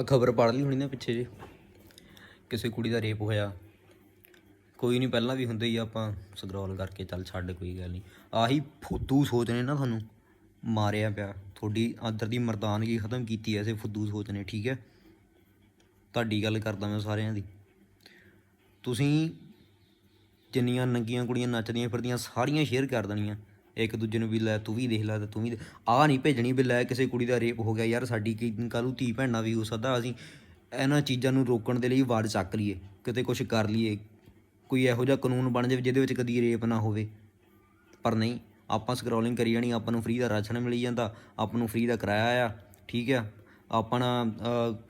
ਆ ਖਬਰ ਪੜ ਲਈ ਹੋਣੀ ਨਾ ਪਿੱਛੇ ਜੇ ਕਿਸੇ ਕੁੜੀ ਦਾ ਰੇਪ ਹੋਇਆ। ਕੋਈ ਨਹੀਂ ਪਹਿਲਾਂ ਵੀ ਹੁੰਦੇ ਹੀ ਆਪਾਂ। ਸਕਰੋਲ ਕਰਕੇ ਚੱਲ ਛੱਡ, ਕੋਈ ਗੱਲ ਨਹੀਂ ਆਹੀ ਫੁੱਦੂ ਸੋਚ ਨੇ ਨਾ ਤੁਹਾਨੂੰ ਮਾਰਿਆ ਪਿਆ। ਤੁਹਾਡੀ ਅੰਦਰ ਦੀ ਮਰਦਾਨਗੀ ਖਤਮ ਕੀਤੀ ਐ ਐਸੇ ਫੁੱਦੂ ਸੋਚ ਨੇ ਠੀਕ ਹੈ ਤੁਹਾਡੀ ਗੱਲ ਕਰਦਾ ਮੈਂ ਸਾਰਿਆਂ ਦੀ। ਤੁਸੀਂ ਜਿੰਨੀਆਂ ਨੰਗੀਆਂ ਕੁੜੀਆਂ ਨੱਚਦੀਆਂ ਫਿਰਦੀਆਂ, ਸਾਰੀਆਂ ਸ਼ੇਅਰ ਕਰ ਦੇਣੀਆਂ। ਇੱਕ ਦੂਜੇ ਨੂੰ ਵੀ ਲੈ ਤੂੰ ਵੀ ਦੇਖ ਲੈ ਤੇ ਤੂੰ ਵੀ ਆ ਨਹੀਂ ਭੇਜਣੀ ਵੀ ਲੈ ਕਿਸੇ ਕੁੜੀ ਦਾ ਰੇਪ ਹੋ ਗਿਆ ਯਾਰ, ਸਾਡੀ ਕੀ ਕੱਲ੍ਹ ਧੀ ਭੈਣਾਂ ਵੀ ਹੋ ਸਕਦਾ, ਅਸੀਂ ਇਹਨਾਂ ਚੀਜ਼ਾਂ ਨੂੰ ਰੋਕਣ ਦੇ ਲਈ ਆਵਾਜ਼ ਚੱਕ ਲਈਏ, ਕਿਤੇ ਕੁਝ ਕਰ ਲਈਏ। ਕੋਈ ਇਹੋ ਜਿਹਾ ਕਾਨੂੰਨ ਬਣ ਜਾਵੇ ਜਿਹਦੇ ਵਿੱਚ ਕਦੀ ਰੇਪ ਨਾ ਹੋਵੇ। ਪਰ ਨਹੀਂ, ਆਪਾਂ ਸਕਰੋਲਿੰਗ ਕਰੀ ਜਾਣੀ, ਆਪਾਂ ਨੂੰ ਫ੍ਰੀ ਦਾ ਰਾਸ਼ਨ ਮਿਲੀ ਜਾਂਦਾ, ਆਪਾਂ ਨੂੰ ਫ੍ਰੀ ਦਾ ਕਿਰਾਇਆ ਆ ਠੀਕ ਆ? ਆਪਣਾ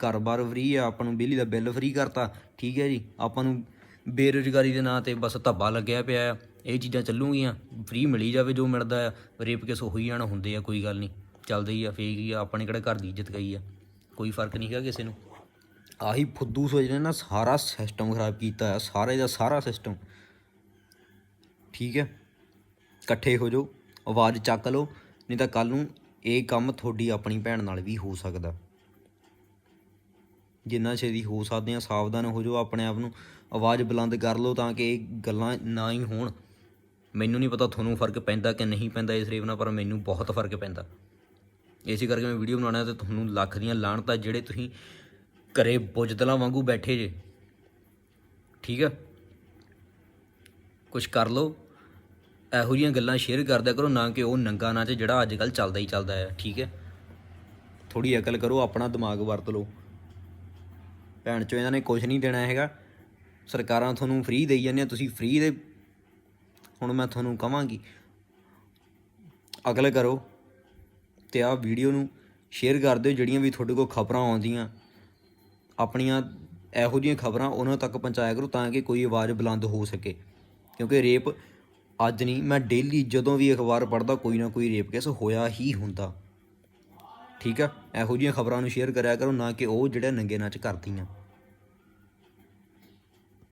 ਘਰ-ਬਾਰ ਫ੍ਰੀ ਆ, ਆਪਾਂ ਨੂੰ ਬਿਜਲੀ ਦਾ ਬਿੱਲ ਫ੍ਰੀ ਕਰਤਾ, ਠੀਕ ਹੈ ਜੀ? ਆਪਾਂ ਨੂੰ ਬੇਰੁਜ਼ਗਾਰੀ ਦੇ ਨਾਂ ਤੇ ਬਸ ਧੱਬਾ ਲੱਗਿਆ ਪਿਆ ਆ। ਇਹ ਚੀਜ਼ਾਂ ਚੱਲੂਗੀਆਂ ਫ੍ਰੀ ਮਿਲੀ ਜਾਵੇ ਜੋ ਮਿਲਦਾ ਆ ਰੇਪ ਕੇਸ ਉਹੀ ਜਾਣ ਹੁੰਦੇ ਆ, ਕੋਈ ਗੱਲ ਨਹੀਂ, ਚੱਲਦੇ ਹੀ ਆ ਫੇਕ ਹੀ ਆ ਆਪਣੇ ਕਿਹੜਾ ਘਰ ਦੀ ਇੱਜ਼ਤ ਗਈ ਆ, ਕੋਈ ਫ਼ਰਕ ਨਹੀਂ ਹੈਗਾ ਕਿਸੇ ਨੂੰ। ਆਹੀ ਫੁੱਦੂ ਸੋਚ ਨੇ ਨਾ, ਸਾਰਾ ਸਿਸਟਮ ਖਰਾਬ ਕੀਤਾ ਆ, ਸਾਰੇ ਦਾ ਸਾਰਾ ਸਿਸਟਮ ਠੀਕ ਹੈ, ਇਕੱਠੇ ਹੋ ਜਾਓ, ਆਵਾਜ਼ ਚੱਕ ਲਓ, ਨਹੀਂ ਤਾਂ ਕੱਲ ਨੂੰ ਇਹ ਕੰਮ ਤੁਹਾਡੀ ਆਪਣੀ ਭੈਣ ਨਾਲ ਵੀ ਹੋ ਸਕਦਾ। ਜਿੰਨਾ ਛੇਤੀ ਹੋ ਸਕਦੇ ਆ, ਸਾਵਧਾਨ ਹੋ ਜਾਓ ਆਪਣੇ ਆਪ ਨੂੰ, ਆਵਾਜ਼ ਬੁਲੰਦ ਕਰ ਲਓ ਤਾਂ ਕਿ ਇਹ ਗੱਲਾਂ ਨਾ ਹੀ ਹੋਣ। ਮੈਨੂੰ ਨਹੀਂ ਪਤਾ ਤੁਹਾਨੂੰ ਫ਼ਰਕ ਪੈਂਦਾ ਕਿ ਨਹੀਂ ਪੈਂਦਾ ਇਸ ਰੇਪ ਨਾਲ ਪਰ ਮੈਨੂੰ ਬਹੁਤ ਫ਼ਰਕ ਪੈਂਦਾ। ਇਸੇ ਕਰਕੇ ਮੈਂ ਵੀਡੀਓ ਬਣਾਉਣਾ ਤੇ ਤੁਹਾਨੂੰ ਲੱਖ ਦੀਆਂ ਲਾਹਣਤਾਂ ਜਿਹੜੇ ਤੁਸੀਂ ਘਰੇ ਬੁਜਦਲਾਂ ਵਾਂਗੂ ਬੈਠੇ ਜੇ। ਠੀਕ ਆ? ਕੁਝ ਕਰ ਲਓ। ਇਹੋ ਜਿਹੀਆਂ ਗੱਲਾਂ ਸ਼ੇਅਰ ਕਰਦਿਆ ਕਰੋ, ਨਾ ਕਿ ਉਹ ਨੰਗਾ ਨਾਚ ਜਿਹੜਾ ਅੱਜ ਕੱਲ ਚੱਲਦਾ ਹੀ ਚੱਲਦਾ ਹੈ ਠੀਕ ਹੈ ਥੋੜੀ ਅਕਲ ਕਰੋ, ਆਪਣਾ ਦਿਮਾਗ ਵਰਤ ਲਓ। ਭੈਣ ਚੋ ਇਹਨਾਂ ਨੇ ਕੁਝ ਨਹੀਂ ਦੇਣਾ ਹੈਗਾ। ਸਰਕਾਰਾਂ ਤੁਹਾਨੂੰ ਫ੍ਰੀ ਦੇਈ ਜਾਂਦੀਆਂ, ਤੁਸੀਂ ਫ੍ਰੀ ਦੇ ਹੁਣ ਮੈਂ ਤੁਹਾਨੂੰ ਕਹਾਂਗੀ, ਅਗਲੇ ਕਰੋ ਤੇ ਆਹ ਵੀਡੀਓ ਨੂੰ ਸ਼ੇਅਰ ਕਰ ਦਿਓ ਜਿਹੜੀਆਂ ਵੀ ਤੁਹਾਡੇ ਕੋਲ ਖਬਰਾਂ ਆਉਂਦੀਆਂ। ਆਪਣੀਆਂ ਇਹੋ ਜਿਹੀਆਂ ਖਬਰਾਂ ਉਹਨਾਂ ਤੱਕ ਪਹੁੰਚਾਇਆ ਕਰੋ ਤਾਂ ਕਿ ਕੋਈ ਆਵਾਜ਼ ਬੁਲੰਦ ਹੋ ਸਕੇ। ਕਿਉਂਕਿ ਰੇਪ ਅੱਜ ਨਹੀਂ, ਮੈਂ ਡੇਲੀ ਜਦੋਂ ਵੀ ਅਖਬਾਰ ਪੜ੍ਹਦਾ ਕੋਈ ਨਾ ਕੋਈ ਰੇਪ ਕੇਸ ਹੋਇਆ ਹੀ ਹੁੰਦਾ। ਠੀਕ ਆ? ਇਹੋ ਜਿਹੀਆਂ ਖਬਰਾਂ ਨੂੰ ਸ਼ੇਅਰ ਕਰਿਆ ਕਰੋ ਨਾ ਕਿ ਉਹ ਜਿਹੜੇ ਨੰਗੇ ਨਾਚ ਕਰਦੀਆਂ।